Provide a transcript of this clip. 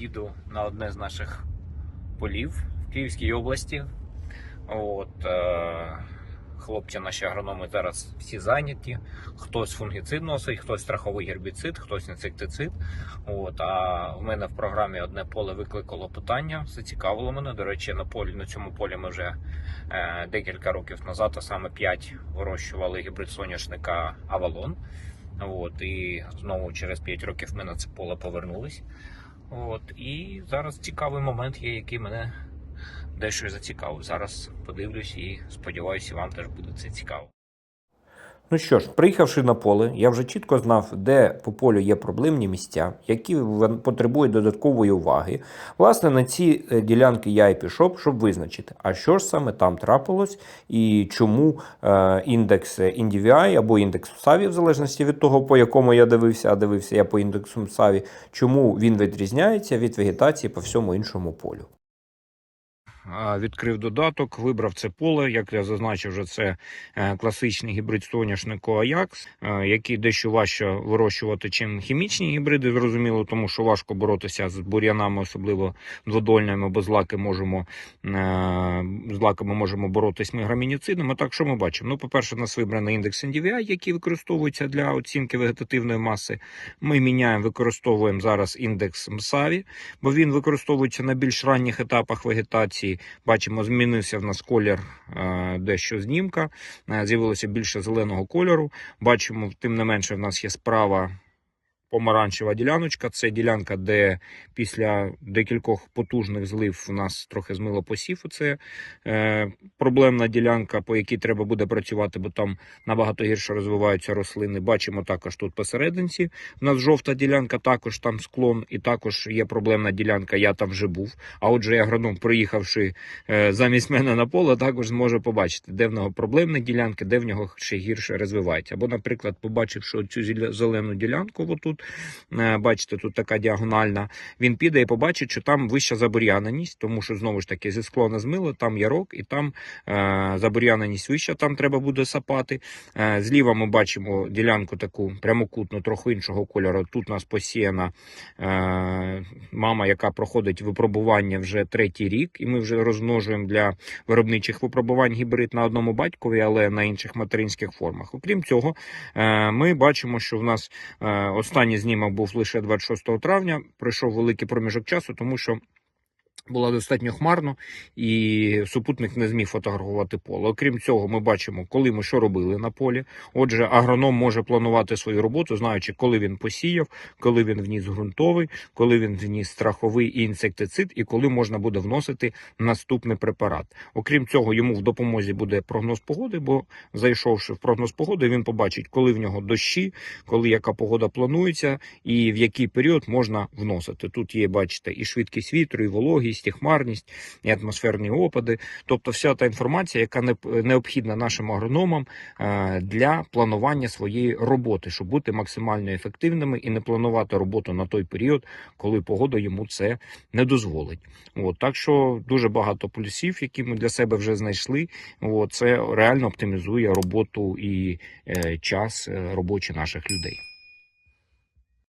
їду на одне з наших полів в Київській області. От, е, хлопці наші агрономи зараз всі зайняті. Хтось фунгіцид носить, хтось страховий гербіцид, хтось інсектицид. От, а в мене в програмі одне поле викликало питання. Зацікавило мене. До речі, на полі на цьому полі ми вже е, декілька років назад, а саме 5 вирощували гібрид соняшника Авалон. От, і знову через 5 років ми на це поле повернулись. От, і зараз цікавий момент є, який мене дещо зацікавив. Зараз подивлюсь і сподіваюся, вам теж буде це цікаво. Ну що ж, приїхавши на поле, я вже чітко знав, де по полю є проблемні місця, які потребують додаткової уваги. Власне, на ці е, ділянки я і пішов, щоб визначити, а що ж саме там трапилось, і чому е, індекс NDVI або індекс САВІ, в залежності від того, по якому я дивився, а дивився я по індексу САВІ, чому він відрізняється від вегетації по всьому іншому полю. Відкрив додаток, вибрав це поле. Як я зазначив, вже це е, класичний гібрид соняшнику Аякс, е, який дещо важче вирощувати, чим хімічні гібриди. Зрозуміло, тому що важко боротися з бур'янами, особливо дводольними, бо з можемо е, з лаками можемо боротись ми грамініцидами. Так що ми бачимо? Ну, по-перше, у нас вибраний індекс NDVI, який використовується для оцінки вегетативної маси. Ми міняємо, використовуємо зараз індекс МСАВІ, бо він використовується на більш ранніх етапах вегетації. Бачимо, змінився в нас колір е, дещо знімка, е, з'явилося більше зеленого кольору. Бачимо, тим не менше, в нас є справа помаранчева діляночка. Це ділянка, де після декількох потужних злив у нас трохи змило посів. Це е, проблемна ділянка, по якій треба буде працювати, бо там набагато гірше розвиваються рослини. Бачимо також тут посерединці. У нас жовта ділянка, також там склон, і також є проблемна ділянка. Я там вже був. А отже, агроном, приїхавши е, замість мене на поле, також зможе побачити, де в нього проблемні ділянки, де в нього ще гірше розвивається. Або, наприклад, побачив, що цю зелену ділянку, отут, е, бачите, тут така діагональна, він піде і побачить, що там вища забур'яненість, тому що знову ж таки зі склона змило, там ярок, і там е, забур'яненість вища, там треба буде сапати. Е, зліва ми бачимо ділянку таку прямокутну, трохи іншого кольору. Тут у нас посіяна мама, яка проходить випробування вже третій рік, і ми вже розмножуємо для виробничих випробувань гібрид на одному батькові, але на інших материнських формах. Окрім цього, ми бачимо, що в нас е, останній знімок був лише 26 травня. Пройшов великий проміжок часу, тому що. Було достатньо хмарно, і супутник не зміг фотографувати поле. Окрім цього, ми бачимо, коли ми що робили на полі. Отже, агроном може планувати свою роботу, знаючи, коли він посіяв, коли він вніс ґрунтовий, коли він вніс страховий і інсектицид, і коли можна буде вносити наступний препарат. Окрім цього, йому в допомозі буде прогноз погоди, бо зайшовши в прогноз погоди, він побачить, коли в нього дощі, коли яка погода планується, і в який період можна вносити. Тут є, бачите, і швидкість вітру, і вологість, і хмарність, і атмосферні опади. Тобто, вся та інформація, яка необхідна нашим агрономам е, для планування своєї роботи, щоб бути максимально ефективними і не планувати роботу на той період, коли погода йому це не дозволить. От так що дуже багато плюсів, які ми для себе вже знайшли. От, це реально оптимізує роботу і е, час е, робочий наших людей.